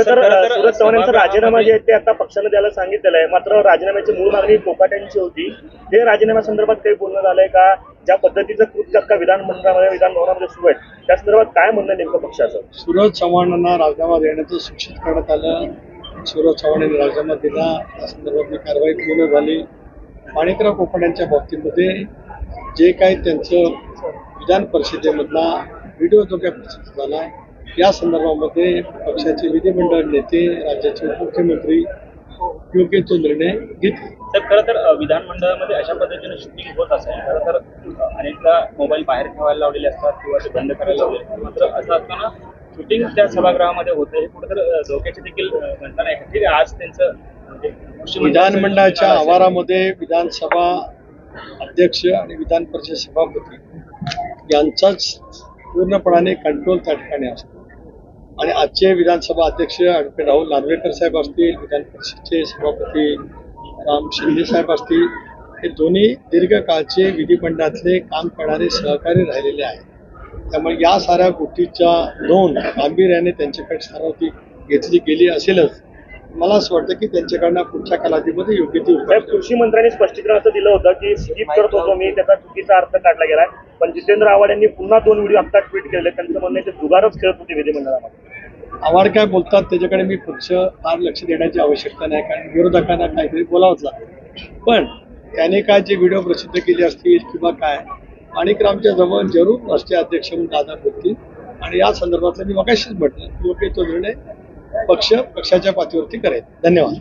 सूरज चव्हाण यांचा राजीनामा जे आहे ते आता पक्षानं द्यायला सांगितलेलं आहे. मात्र राजीनाम्याची मूळ मागणी कोकाट्यांची होती. ते राजीनाम्यासंदर्भात काही बोलणं झालंय का? ज्या पद्धतीचं कृत्य आता विधानमंडळामध्ये विधान भवनामध्ये सुरू आहे त्या संदर्भात काय म्हणणं आहे नेमकं पक्षाचं? सूरज चव्हाणांना राजीनामा देण्याचं सूचित करण्यात आलं. सूरज चव्हाण यांनी राजीनामा दिला. त्या संदर्भातली कारवाई पूर्ण झाली. माणिकराव कोकणांच्या बाबतीमध्ये जे काही त्यांचं विधान परिषदेमधला व्हिडिओ जो काही प्रसिद्ध झाला या संदर्भामध्ये पक्षाचे विधिमंडळ नेते राज्याचे उपमुख्यमंत्री योग्य तो निर्णय घेतले. तर खरं तर विधानमंडळामध्ये अशा पद्धतीने शूटिंग होत असेल खरं तर अनेकदा मोबाईल बाहेर ठेवायला लावलेले असतात किंवा ते बंद करायला लावलेले असतात. मात्र असं असताना शूटिंग त्या सभागृहामध्ये होतं हे कुठेतरी धोक्याचे देखील आहे ठीक आहे आज त्यांचं म्हणजे मंत्र्यांचं विधानमंडळाच्या. आवारामध्ये विधानसभा अध्यक्ष आणि विधान परिषद सभापती यांचाच पूर्णपणाने कंट्रोल त्या ठिकाणी असतो. आणि आजचे विधानसभा अध्यक्ष ॲडव्होकेट राहुल नार्वेकर साहेब असतील विधान परिषदेचे सभापती राम शिंदे साहेब असतील हे दोन्ही दीर्घकाळचे विधिमंडळातले काम करणारे सहकारी राहिलेले आहेत. त्यामुळे या साऱ्या गोष्टीच्या नोंद गांभीर्याने त्यांच्याकडे सारावती घेतली गेली असेलच. मला असं वाटतं की त्यांच्याकडनं पुढच्या कालावधीमध्ये योग्य ती उपाय कृषी मंत्र्यांनी स्पष्टीकरण असं दिलं होतं की स्किप करत होतो मी त्याचा चुकीचा अर्थ काढला गेलाय. पण जितेंद्र आव्हाड यांनी पुन्हा दोन व्हिडिओ आता ट्विट केले त्यांचं म्हणणं ते जुगारच खेळत होते विधिमंडळामध्ये. आव्हाड काय बोलतात त्याच्याकडे मी पक्ष फार लक्ष देण्याची आवश्यकता नाही कारण विरोधकांना काहीतरी बोलावंच लागतं. पण त्याने काय जे व्हिडिओ प्रसिद्ध केले असतील किंवा काय माणिकरामच्या जवळ जरूर राष्ट्रीय अध्यक्ष म्हणून दादा बोलतील. आणि या संदर्भातलं मी मगाशीच म्हटलं काही तो निर्णय पक्ष पक्षाच्या पातळीवरती करेल. धन्यवाद.